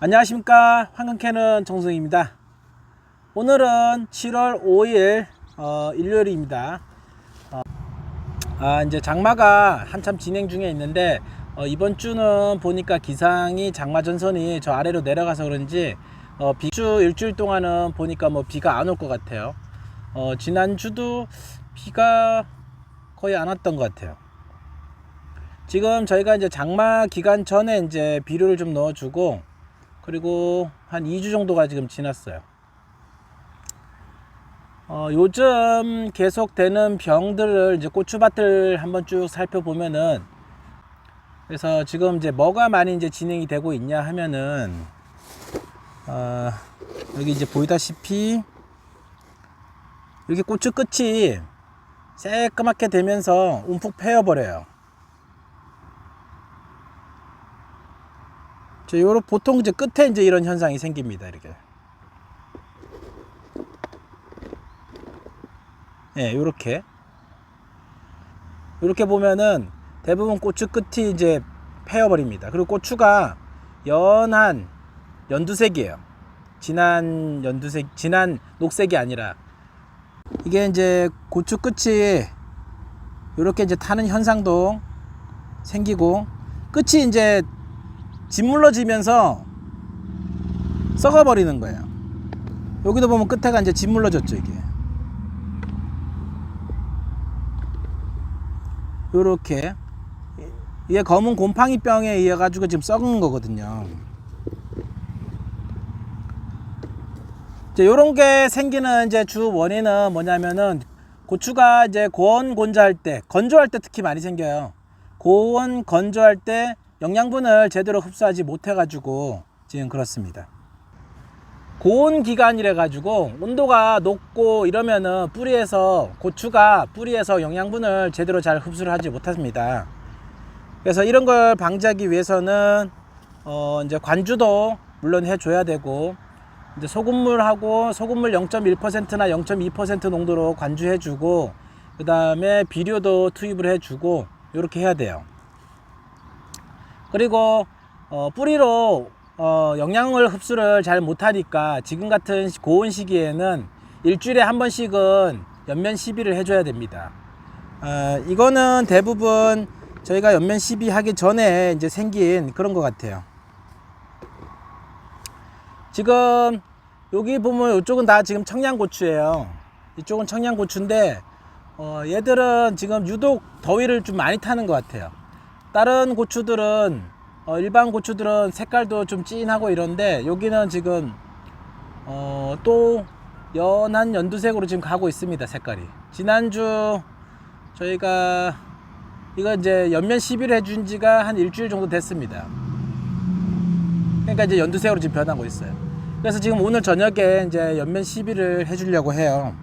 안녕하십니까. 황금캐는 정승입니다. 오늘은 7월 5일 어, 일요일입니다. 어, 아 이제 장마가 한참 진행 중에 있는데 어, 이번 주는 보니까 기상이 장마 전선이 저 아래로 내려가서 그런지 어, 비주 일주일 동안은 보니까 뭐 비가 안 올 것 같아요. 어, 지난주도 비가 거의 안 왔던 것 같아요. 지금 저희가 이제 장마 기간 전에 이제 비료를 좀 넣어주고 그리고 한 2주 정도가 지금 지났어요. 어, 요즘 계속되는 병들을 이제 고추밭을 한번 쭉 살펴보면은 그래서 지금 이제 뭐가 많이 이제 진행이 되고 있냐 하면은 어, 여기 이제 보이다시피 이렇게 고추 끝이 새까맣게 되면서 움푹 패여버려요. 저 요런 보통 이제 끝에 이제 이런 현상이 생깁니다. 이렇게. 예, 요렇게. 요렇게 보면은 대부분 고추 끝이 이제 패여 버립니다. 그리고 고추가 연한 연두색이에요. 진한 연두색, 진한 녹색이 아니라 이게 이제 고추 끝이 요렇게 이제 타는 현상도 생기고 끝이 이제 짓물러지면서 썩어버리는 거예요. 여기도 보면 끝에가 이제 짓물러졌죠, 이게. 요렇게. 이게 검은 곰팡이 병에 의해 가지고 지금 썩은 거거든요. 이제 요런 게 생기는 이제 주 원인은 뭐냐면은 고추가 이제 고온 건조할 때, 건조할 때 특히 많이 생겨요. 고온 건조할 때 영양분을 제대로 흡수하지 못해 가지고 지금 그렇습니다. 고온 기간이래 가지고 온도가 높고 이러면은 뿌리에서 고추가 뿌리에서 영양분을 제대로 잘 흡수를 하지 못합니다. 그래서 이런 걸 방지하기 위해서는 어 이제 관주도 물론 해줘야 되고 이제 소금물하고 소금물 0.1%나 0.2% 농도로 관주해주고 그 다음에 비료도 투입을 해주고 이렇게 해야 돼요. 그리고 어, 뿌리로 어, 영양을 흡수를 잘 못하니까 지금 같은 시- 고온 시기에는 일주일에 한 번씩은 연면 시비를 해줘야 됩니다. 어, 이거는 대부분 저희가 연면 시비 하기 전에 이제 생긴 그런 것 같아요. 지금 여기 보면 이쪽은 다 지금 청양고추예요. 이쪽은 청양고추인데 어, 얘들은 지금 유독 더위를 좀 많이 타는 것 같아요. 다른 고추들은 어, 일반 고추들은 색깔도 좀 진하고 이런데 여기는 지금 어, 또 연한 연두색으로 지금 가고 있습니다 색깔이. 지난주 저희가 이거 이제 연면 시비를 해준 지가 한 일주일 정도 됐습니다. 그러니까 이제 연두색으로 지금 변하고 있어요. 그래서 지금 오늘 저녁에 이제 연면 시비를 해주려고 해요